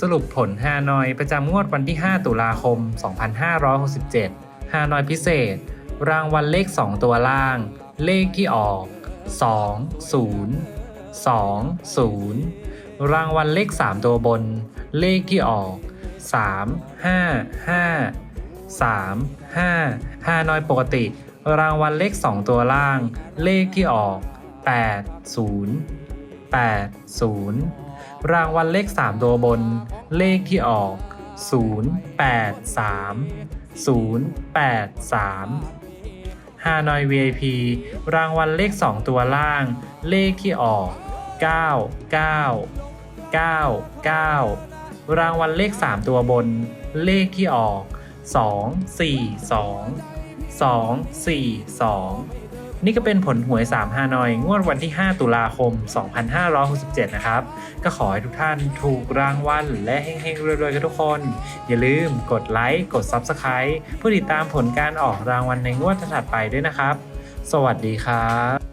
สรุปผลฮานอยประจำงวดวันที่ 5 ตุลาคม 2567 ฮานอยพิเศษ รางวัลเลข 2 ตัวล่าง เลขที่ออก 2 0 2 0 รางวัลเลข 3 ตัวบน เลขที่ออก 3 5 5 3 5ฮานอยปกติ รางวัลเลข 2 ตัวล่าง เลขที่ออก 8 0 8 0 รางวัลเลข 3 ตัวบน เลขที่ออก 0 8 3 0 8 3ฮานอย VIP รางวัลเลข 2 ตัวล่าง เลขที่ออก 9 9 9 9รางวัลเลข 3 ตัวบน เลขที่ออก 2 4 2 2 4 2 นี่ก็เป็นผลหวย3ฮานอย งวดวันที่ 5 ตุลาคม 2567 นะครับ ก็ขอให้ทุกท่านถูกรางวัลและเฮงๆรวยๆกันทุกคน อย่าลืมกดไลค์กด Subscribe เพื่อติดตามผลการออกรางวัลในงวดถัดไปด้วยนะครับ สวัสดีครับ